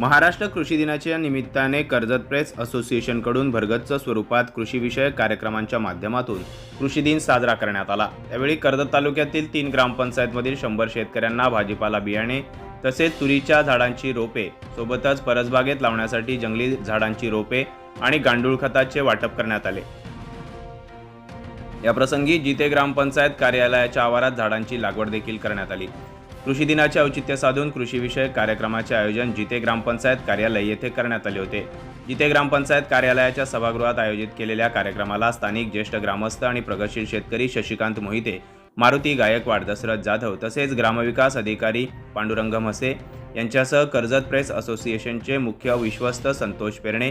महाराष्ट्र कृषी दिनाच्या निमित्ताने कर्जत प्रेस असोसिएशनकडून भरगच्च स्वरूपात कृषीविषयक कार्यक्रमांच्या माध्यमातून कृषी दिन साजरा करण्यात आला. यावेळी कर्जत तालुक्यातील तीन ग्रामपंचायतमधील शंभर शेतकऱ्यांना भाजीपाला बियाणे तसेच तुरीच्या झाडांची रोपे सोबतच परसबागेत लावण्यासाठी जंगली झाडांची रोपे आणि गांडूळ खताचे वाटप करण्यात आले. याप्रसंगी जिते ग्रामपंचायत कार्यालयाच्या आवारात झाडांची लागवड देखील करण्यात आली. कृषी दिनाचे औचित्य साधून कृषीविषयक कार्यक्रमाचे आयोजन जिते ग्रामपंचायत कार्यालय येथे करण्यात आले होते. जिते ग्रामपंचायत कार्यालयाच्या सभागृहात आयोजित केलेल्या कार्यक्रमाला स्थानिक ज्येष्ठ ग्रामस्थ आणि प्रगतशील शेतकरी शशिकांत मोहिते मारुती गायकवाड दशरथ जाधव तसेच ग्रामविकास अधिकारी पांडुरंग म्हसे यांच्यासह कर्जत प्रेस असोसिएशनचे मुख्य विश्वस्त संतोष पेरणे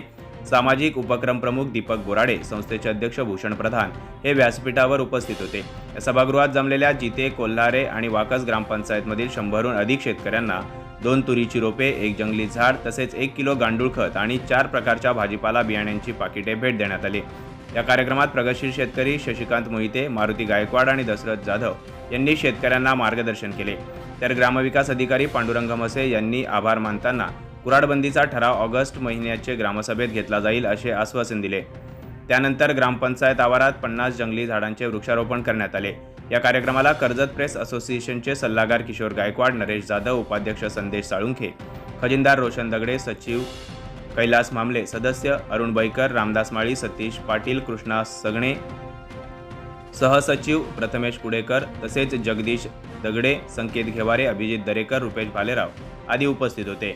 सामाजिक उपक्रम प्रमुख दीपक बोराडे संस्थेचे अध्यक्ष भूषण प्रधान हे व्यासपीठावर उपस्थित होते. या सभागृहात जमलेल्या जिते कोल्हारे आणि वाकस ग्रामपंचायतमधील शंभरहून अधिक शेतकऱ्यांना दोन तुरीची रोपे एक जंगली झाड तसेच एक किलो गांडूळ खत आणि चार प्रकारच्या भाजीपाला बियाण्यांची पाकिटे भेट देण्यात आली. या कार्यक्रमात प्रगतशील शेतकरी शशिकांत मोहिते मारुती गायकवाड आणि दशरथ जाधव यांनी शेतकऱ्यांना मार्गदर्शन केले. तर ग्रामविकास अधिकारी पांडुरंग मसे यांनी आभार मानताना कुराडबंदीचा ठराव ऑगस्ट महिन्याचे ग्रामसभेत घेतला जाईल असे आश्वासन दिले. त्यानंतर ग्रामपंचायत आवारात पन्नास जंगली झाडांचे वृक्षारोपण करण्यात आले. या कार्यक्रमाला कर्जत प्रेस असोसिएशनचे सल्लागार किशोर गायकवाड नरेश जाधव उपाध्यक्ष संदेश साळुंखे खजिनदार रोशन दगडे सचिव कैलास मामले सदस्य अरुण बैकर रामदास माळी सतीश पाटील कृष्णा सगणे सहसचिव प्रथमेश कुडेकर तसेच जगदीश दगडे संकेत घेवारे अभिजित दरेकर रुपेश भालेराव आदी उपस्थित होते.